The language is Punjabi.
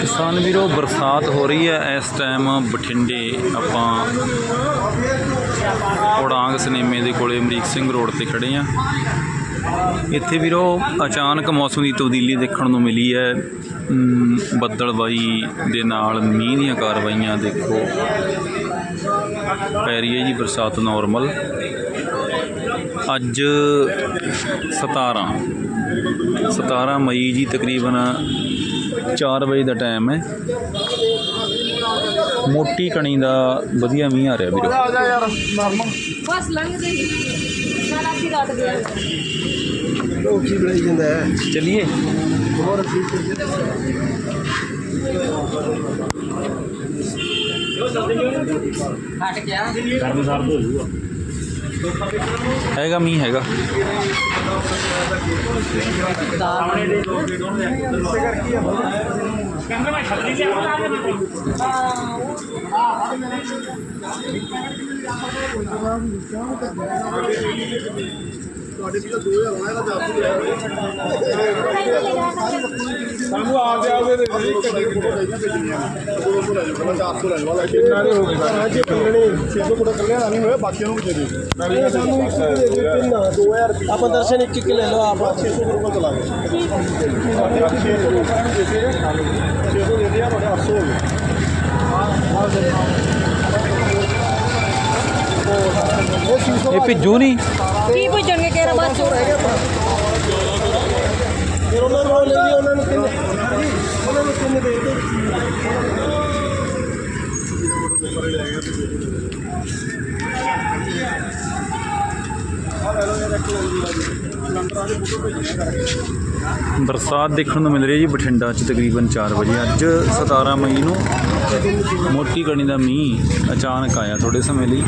ਕਿਸਾਨ ਵੀਰੋ ਬਰਸਾਤ ਹੋ ਰਹੀ ਹੈ। ਇਸ ਟਾਈਮ ਬਠਿੰਡੇ ਆਪਾਂ ਉਡਾਂਗ ਸਿਨੇਮੇ ਦੇ ਕੋਲੇ ਅਮਰੀਕ ਸਿੰਘ ਰੋਡ ਤੇ ਖੜੇ ਆ ਇੱਥੇ ਵੀਰੋ ਅਚਾਨਕ ਮੌਸਮ ਦੀ ਤਬਦੀਲੀ ਦੇਖਣ ਨੂੰ ਮਿਲੀ ਹੈ। ਅਮ, ਬੱਦਲਬਾਈ ਦੇ ਨਾਲ ਮੀਂਹ ਦੀਆਂ ਕਾਰਵਾਈਆਂ ਦੇਖੋ। ਪੈ ਰਹੀ ਹੈ ਜੀ ਬਰਸਾਤ ਨਾਰਮਲ ਅੱਜ 17 17 ਮਈ ਜੀ ਤਕਰੀਬਨ 4 ਵਜੇ ਦਾ ਟਾਈਮ ਹੈ। ਮੋਟੀ ਕਣੀ ਦਾ ਵਧੀਆ ਮੀਂਹ ਆ ਰਿਹਾ ਵੀਰੋ। ਬਸ ਲੰਘਦੇ ਹੀ। ਸਾਡਾ ਕੀ ਰੱਟ ਗਿਆ ਉਹ ਕੀ ਬਣਾਈ ਜਾਂਦਾ ਹੈ? ਚਲਿਏ। ਹਟ ਗਿਆ ਹੈਗਾ ਮੀਂਹ ਹੈਗਾ। ਸਾਨੂੰ ਆਪਦੇ ਆਪਦੇ ਦੇ ਦੇ ਕਿੰਨੇ ਫੋਟੋ ਚਾਹੀਦੀਆਂ ਭੇਜਣੀਆਂ 200 ਲੈ ਜਾਓ 400 ਲੈ ਜਾਓ ਕਿੰਨਾ ਦੇ ਹੋ ਗਏ ਸਾਰੇ ਜੇ ਪਿੰਗਣੀ 600 ਫੋਟੋ ਕੱਲਿਆ ਨਹੀਂ ਹੋਇਆ ਬਾਕੀਆਂ ਨੂੰ ਵੀ ਦੇ ਦਿਓ ਮੈਂ ਵੀ ਸਾਨੂੰ ਇੱਕ ਦੇ ਦਿਓ ਤਿੰਨ 2000 ਆਪਾਂ ਦਰਸ਼ਨ ਇੱਕ ਇੱਕ ਲੈ ਲਓ ਆਪ 600 ਫੋਟੋ ਚਲਾ ਗਏ ਸਾਡੇ 600 ਫੋਟੋ ਦੇ ਦੇ 600 ਦੇ ਦਿਆ ਤੁਹਾਡੇ 800 ਹੋ ਗਏ ਇਹ ਭਿੱਜੂ ਨਹੀਂ? ਕੀ ਪੁੱਛਣਗੇ ਕਿਹੜਾ ਬਸ ਫਿਰ ਉਹਨਾਂ ਨੂੰ ਲੈ ਜੀ ਉਹਨਾਂ ਨੂੰ ਤਿੰਨ ਉਹਨਾਂ ਨੂੰ ਤਿੰਨ ਦੇ ਦਿਓ ਬਰਸਾਤ ਦੇਖਣ ਨੂੰ ਮਿਲ ਰਹੀ ਹੈ ਜੀ ਬਠਿੰਡਾ 'ਚ ਤਕਰੀਬਨ 4 ਵਜੇ। ਅੱਜ 17 ਮਈ ਨੂੰ ਮੋਟੀ ਕਣੀ ਦਾ ਮੀਂਹ ਅਚਾਨਕ ਆਇਆ ਥੋੜੇ ਸਮੇਂ ਲਈ।